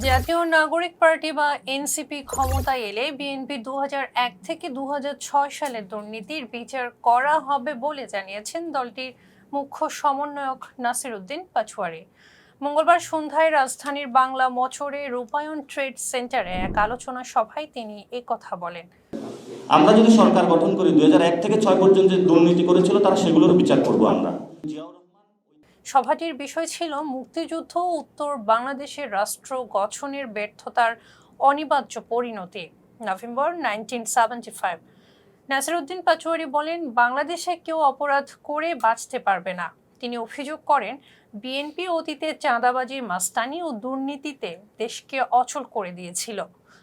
জাতীয় নাগরিক পার্টি বা এনসিপি ক্ষমতায় এলে বিএনপি দু থেকে দু সালের দুর্নীতির বিচার করা হবে বলে জানিয়েছেন দলটির মুখ্য সমন্বয়ক নাসির উদ্দিন পাচুয়ারি মঙ্গলবার সন্ধ্যায় রাজধানীর বাংলা মোচরে রূপায়ণ ট্রেড সেন্টারে এক আলোচনা সভায় তিনি কথা বলেন। আমরা যদি সরকার গঠন করি দুই হাজার এক থেকে ছয় পর্যন্ত দুর্নীতি করেছিল, তারা সেগুলোর বিচার করব আমরা। সভাটির বিষয় ছিল মুক্তিযুদ্ধ উত্তর বাংলাদেশের রাষ্ট্র গঠনের ব্যর্থতার অনিবার্য পরিণতি। November nineteen seventy five. Nasiruddin Pachuari বলেন, বাংলাদেশে কেউ অপরাধ করে বাঁচতে পারবে না। তিনি অভিযোগ করেন, বিএনপি অতীতে চাঁদাবাজি, মাস্তানি ও দুর্নীতিতে দেশকে অচল করে দিয়েছিল।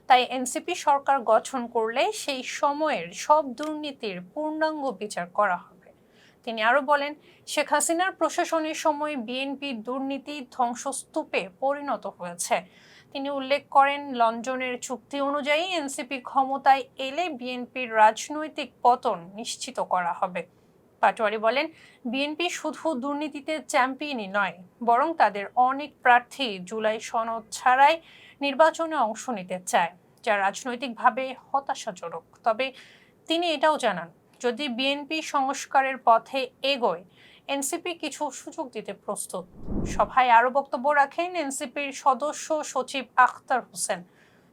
তাই এনসিপি সরকার গঠন করলে সেই সময়ের সব দুর্নীতির পূর্ণাঙ্গ বিচার করা হবে। তিনি আরও বলেন, শেখ হাসিনার প্রশাসনের সময় বিএনপি দুর্নীতি ধ্বংসস্তূপে পরিণত হয়েছে। তিনি উল্লেখ করেন, লন্ডনের চুক্তি অনুযায়ী এনসিপি ক্ষমতায় এলে বিএনপির রাজনৈতিক পতন নিশ্চিত করা হবে। পাটোয়ারি বলেন, বিএনপি শুধু দুর্নীতিতে চ্যাম্পিয়নই নয়, বরং তাদের অনেক প্রার্থী জুলাই সনদ ছাড়াই নির্বাচনে অংশ নিতে চায়, যা রাজনৈতিকভাবে হতাশাজনক। তবে তিনি এটাও জানান যদি বিএনপি সংস্কারের পথে এগোয়, এনসিপি কিছু সুযোগ দিতে প্রস্তুত। সভায় আরও বক্তব্য রাখেন এনসিপির সদস্য সচিব আখতার হোসেন।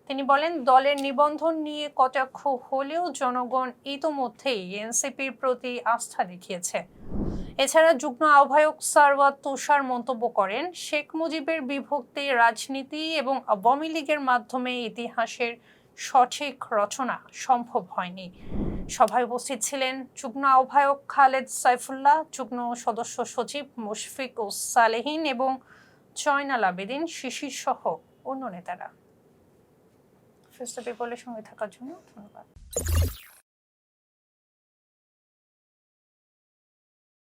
তিনি বলেন, দলের নিবন্ধন নিয়ে কটাক্ষ হলেও জনগণ ইতোমধ্যেই এনসিপির প্রতি আস্থা দেখিয়েছে। এছাড়া যুগ্ম আহ্বায়ক সারওয়াত তুষার মন্তব্য করেন, শেখ মুজিবের বিভক্তি রাজনীতি এবং আওয়ামী লীগের মাধ্যমে ইতিহাসের সঠিক রচনা সম্ভব হয়নি। সভায় উপস্থিত ছিলেন যুগ্ম আহ্বায়ক খালেদ সাইফুল্লাহ, যুগ্ম সদস্য সচিব মুশফিক ও সালেহীন এবং চয়নাল আবেদিন, শিশির সহ অন্য নেতারা। ফেস্ট সঙ্গে থাকার জন্য ধন্যবাদ।